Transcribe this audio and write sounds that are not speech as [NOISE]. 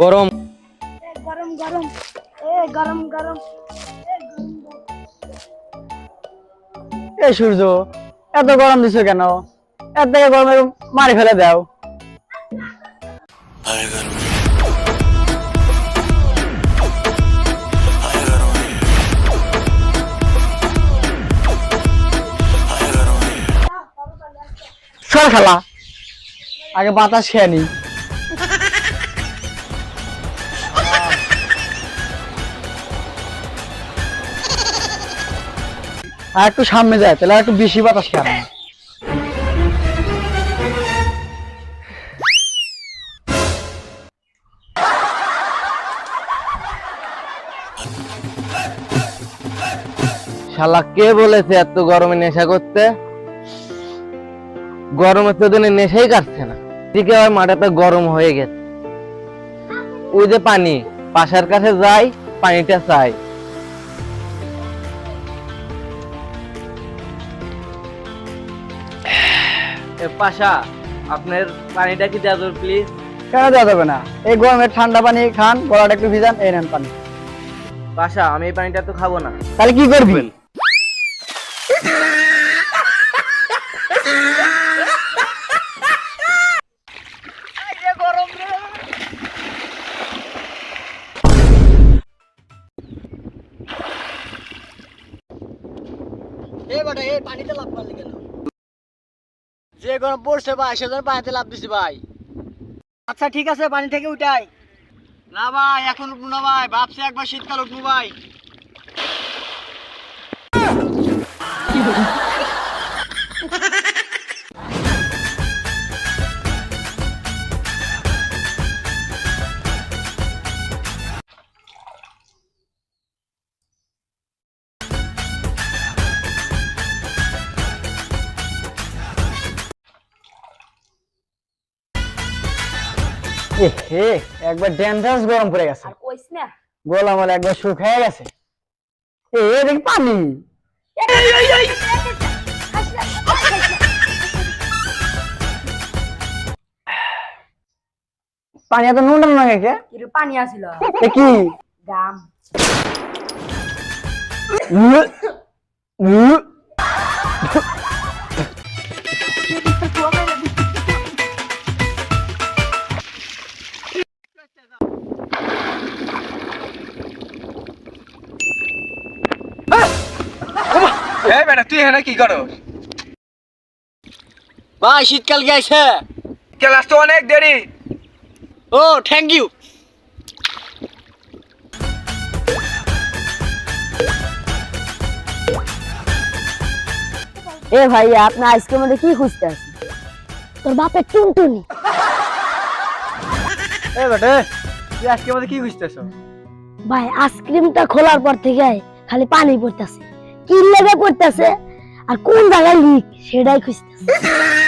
গরম। এ গরম গরম। এ গরম গরম। এ গরম গরম। এই সূর্য এত গরম দিছো কেন? এত থেকে গরমে মারি ফেলে দাও। সর খালা। আগে বাতাস খেয়ে নি। আর একটু সামনে যায়, তাহলে একটু বেশি বাতাস খেয়ে। শালা, কে বলেছে এত গরমে নেশা করতে? গরমে তো দিনে নেশাই কাটছে না। দিকে আবার মাথাটা গরম হয়ে গেছে। ওই যে পানি, পাশার কাছে যাই, পানিটা চাই। পাশা আপনার পানিটা কি দেওয়া যাবে প্লিজ কেন দেওয়া যাবে না? এই গরমে ঠান্ডা পানি খান গলাটা একটু ভিজান এই নেন পানি। পাশা আমি এই পানিটা তো খাব না। তাহলে কি করবি? যে গরম পড়ছে ভাই, সেজন্য পানিতে লাভ দিছি ভাই। আচ্ছা ঠিক আছে, পানি থেকে উঠাই। না ভাই, এখন উঠবো না ভাই, ভাবছি একবার শীতকাল উঠবো ভাই। এ হে একবার ডেঞ্জারাস গরম পড়ে গেছে। আর কইস না। গোলা মালা একবার শুকায় গেছে। এ দেখি পানি। পানি এত নুন না কে? পানি আসিল। এ কি? গাম। এই বেটা তুই এখানে কি করো? ভাই শীতকাল গেছে। ক্লাস তো অনেক দেরি। ও থ্যাংক ইউ এ ভাই আপনি আইসক্রিমের মধ্যে কি খুঁজতে আছেন তোর বাপের টুনটুনি। এ বেটে তুই আজকে আমাদের কি খুঁজতেছ ভাই আইসক্রিমটা খোলার পর থেকে খালি পানি পড়তেছে। কি লেগে পড়তেছে? আর কোন জায়গায় লিক? সেটাই খুঁজতেছে। [LAUGHS]